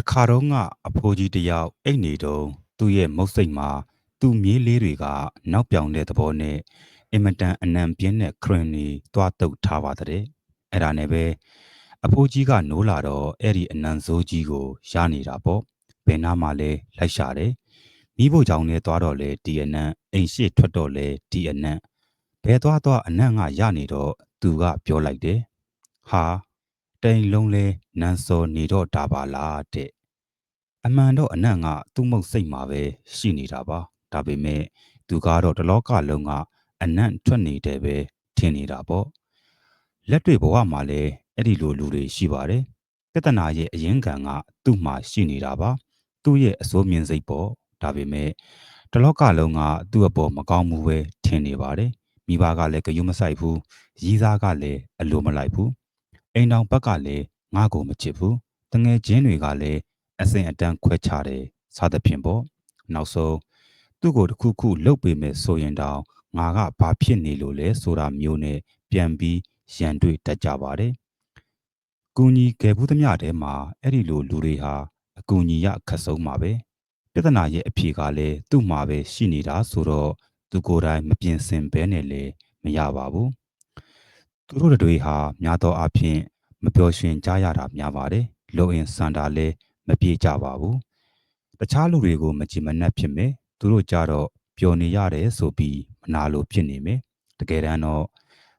တခါတော့ကအဖိုးကြီးတစ်ယောက်အိတ်နေတုံးသူ့ရဲ့မုတ်စိတ်မှာသူ့မြေးလေးတွေကနောက်ပြောင်တဲ့သဘောနဲ့အင်မတန်အနံပြင်းတဲ့ခရင်နီသွားတုတ်ထားပါတဲ့အဲ့ဒါနဲ့ပဲအဖိုးကြီးကနိုးလာတော့အဲ့ဒီအနံစိုးကြီးကိုရနေတာပေါ့ဘယ်နာမှလဲလိုက်ရှာတယ်မိဖို့ကြောင့်နဲ့သွားတော့လေဒီအနံအိမ်ရှိထွက်တော့လေဒီအနံဘဲသွားသွားအနံ့ကရနေတော့သူကပြောလိုက်တယ်ဟာတိန်လုံးလဲနန်းစောနေတော့တာပါလားတဲ့ အမှန်တော့အနံ့ကသူ့မုတ်စိတ်မှာပဲရှိနေတာပါဒါပေမဲ့သူကတော့တလောကလုံးကအနံ့ထွက်နေတယ်ပဲထင်နေတာပေါ့လက်တွေဘဝမှာလည်းအဲ့ဒီလိုလူတွေရှိပါတယ်ပြဿနာရဲ့အရင်ခံကသူ့မှာရှိနေတာပါသူ့ရဲ့အစိုးမြင်စိတ်ပေါ့ဒါပေမဲ့တလောကလုံးကသူ့အပေါ်မကောင်းမှုပဲထင်နေပါတယ်မိဘကလည်းကြုံမဆိုင်ဘူးရီးသားကလည်းအလိုမလိုက်ဘူးအိမ်တော်ဘက်ကလည်းငါ့ကိုမချစ်ဘူးတငယ်ချင်းတွေကလည်း အစင်အတန်းခွဲခြားတယ်စသဖြင့်ပေါ့နောက်ဆုံးသူ့ကိုတစ်ခုခုလှုပ်ပေးမယ်ဆိုရင်တောင်ငါကဘာဖြစ်နေလို့လဲဆိုတာမျိုးနဲ့ပြန်ပြီးရန်တွေ့တတ်ကြပါတယ်။ကူညီကယ်ဘူးသမျှထဲမှာအဲ့ဒီလိုလူတွေဟာအကူညီရခက်ဆုံးပါပဲ။ပြဿနာရဲ့အဖြေကလည်းသူ့မှာပဲရှိနေတာဆိုတော့သူကိုယ်တိုင်မပြင်ဆင်ဘဲနဲ့လည်းမရပါဘူး။သူတို့တွေဟာများသောအားဖြင့်မပျော်ရွှင်ကြရတာများပါတယ်။လုံအင်စန္ဒာလည်း မပြေကြပါဘူး။တခြားလူတွေကိုမကြည်မနှက်ဖြစ်မယ်။သူတို့ကြတော့ပျော်နေရတယ်ဆိုပြီးမနာလိုဖြစ်နေမယ်။တကယ်တမ်းတော့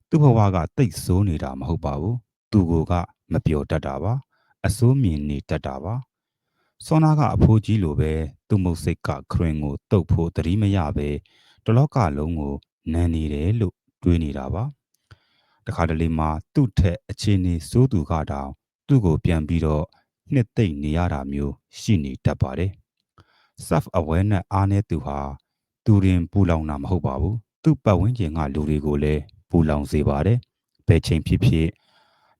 သူ့ဘဝကတိတ်ဆိုးနေတာမဟုတ်ပါဘူး။သူကိုကမပျော်တတ်တာပါ။အစိုးမြင်နေတတ်တာပါ။စောနာကအဖိုးကြီးလိုပဲသူ့မုတ်စိတ်ကခရင်ကိုတုတ်ဖို့တတိမရပဲတလောကလုံးကိုနန်းနေတယ်လို့တွေးနေတာပါ။တခါတလေမှာသူ့ထက်အခြေအနေစိုးသူကတောင်သူ့ကိုပြန်ပြီးတော့ နှစ်သိမ့်နေရတာမျိုးရှိနေတတ်ပါတယ်။ self awareness အားနည်းသူဟာသူရင်ပူလောင်တာမဟုတ်ပါဘူး။သူ့ပတ်ဝန်းကျင်ကလူတွေကိုလည်းပူလောင်စေပါတယ်။ဘယ်ချိန်ဖြစ်ဖြစ်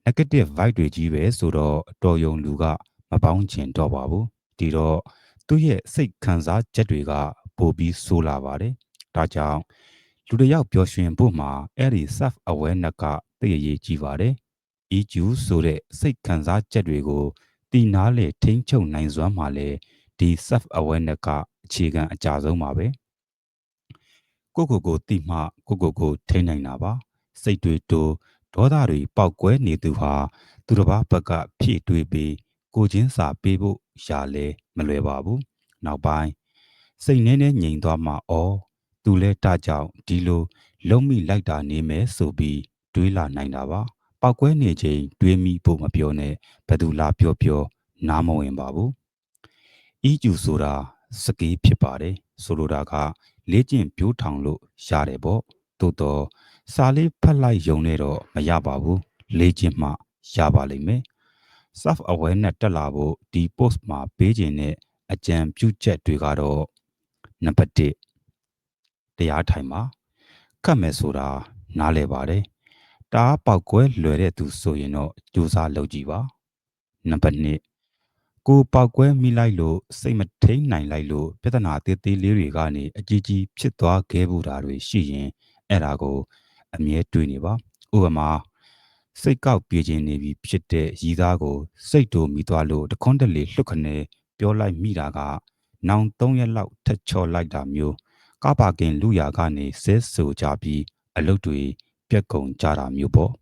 negative vibe တွေကြီးပဲဆိုတော့တော်ယုံလူကမပေါင်းချင်တော့ပါဘူး။ဒီတော့သူ့ရဲ့စိတ်ခံစားချက်တွေကပိုပြီးဆိုးလာပါတယ်။ဒါကြောင့်လူတစ်ယောက်ပျော်ရွှင်ဖို့မှာအဲ့ဒီ self awareness ကသိရရေးကြီးပါတယ်။ EQ ဆိုတဲ့စိတ်ခံစားချက်တွေကို တည်နာလေထိန်းချုပ်နိုင်စွမ်းမှာလေဒီ self awareness ကအခြေခံအကြဆုံးပါပဲကိုကိုကိုတိမှကိုကိုကိုထိန်းနိုင်တာပါ စိတ်တွေတိုးဒေါသတွေပောက်ကွဲနေသူဟာသူတစ်ပါးဘက်ကဖြည့်တွေးပြီးကိုချင်းစာပေးဖို့ရှာလဲမလွယ်ပါဘူးနောက်ပိုင်းစိတ်နှင်းနဲ့ငြိမ်သွားမှဩသူလဲတကြောင်ဒီလို လုံးမိလိုက်တာနေမယ်ဆိုပြီးတွေးလာနိုင်တာပါ ပောက်ကွဲနေချိန်တွေးမိဖို့မပြောနဲ့ဘယ်သူလာပြောပြောနားမဝင်ပါဘူးအီကျူဆိုတာစကီးဖြစ်ပါတယ်ဆိုလိုတာကလေ့ကျင့်ပြိုးထောင်လို့ရတယ်ပေါ့သို့တော့စာလေးဖတ်လိုက်ရုံနဲ့တော့မရပါဘူးလေ့ကျင့်မှရပါလိမ့်မယ် self awareness တက်လာဖို့ဒီ post မှာပေးခြင်းနဲ့အကြံပြုချက်တွေကတော့နံပါတ်1တရားထိုင်ပါခတ်မယ်ဆိုတာနားလဲပါတယ် တအားပေါက်ကွဲလွယ်တဲ့သူဆိုရင်တော့ကြိုးစားလုပ်ကြည့်ပါနံပါတ်2ကိုပေါက်ကွဲမိလိုက်လို့စိတ်မထိန်နိုင်လိုက်လို့ပြဿနာသေးသေးလေးတွေကနေအကြီးကြီးဖြစ်သွားခဲ့ဘူးတာတွေရှိရင်အဲ့ဒါကို အမြဲတွေးနေပါဥပမာစိတ်ကောက်ပြေးခြင်းနေပြီဖြစ်တဲ့ရည်သားကို စိတ်တူမိသွားလို့တခွန်းတလေလှုပ်ခနဲပြောလိုက်မိတာက နောင်3ရက်လောက်ထက်ချော်လိုက်တာမျိုးကားပါကင်လူရာကနေဆဲဆူကြပြီးအလုတ်တွေ ပြက်ကုန်ကြတာမျိုးပေါ့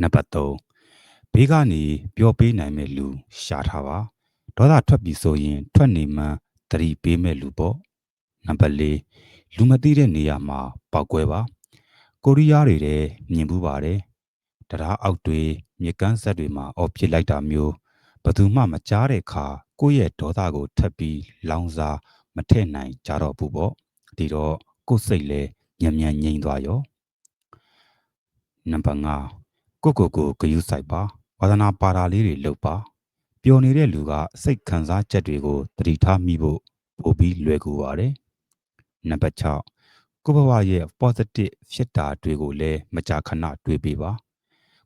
နံပါတ်3ဘေးကနေပျော်ပေးနိုင်မဲ့လူရှာထားပါဒေါသထွက်ပြီဆိုရင် ထွက်နေမှသတိပေးမဲ့လူပေါ့နံပါတ်4လူမသိတဲ့နေရာမှာပောက်ကွဲပါကိုရီးယားတွေတဲ့မြင်ဘူးပါတယ်တရားအောက်တွေမြေကမ်းဆက်တွေမှာအော်ဖြစ်လိုက်တာမျိုးဘသူမှမကြားတဲ့အခါကိုယ့်ရဲ့ဒေါသကိုထပ်ပြီးလောင်စာမထည့်နိုင်ကြတော့ဘူးပေါ့ဒီတော့ကိုယ်စိတ်လဲညံ့ ညံ့ငြိမ်သွားရောနံပါတ်5ကိုကိုကိုဂယုစိုက်ပါဝါသနာပါတာလေးတွေလုပ်ပါပျော်နေတဲ့လူကစိတ်ခံစားချက်တွေကိုတတိထားမိဖို့ပိုပြီးလွယ်ကူပါတယ်နံပါတ်6ကိုဘဝရဲ့ positive ဖြစ်တာတွေကိုလည်းမကြာခဏတွေးပေးပါ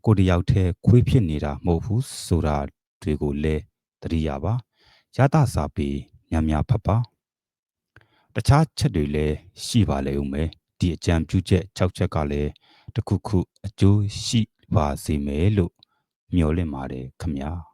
ကိုတယောက်တည်းခွေးဖြစ်နေတာမဟုတ်ဘူးဆိုတာတွေကိုလည်းသတိရပါရတစာပြီးညံ့ညဖတ်ပါတခြားချက်တွေလည်းရှိပါလေဦးမယ် ဒီအကြံပြုချက်6ချက်ကလည်းတခုခုအကျိုးရှိပါစေမယ်လို့မျှော်လင့်ပါတယ်ခမညာ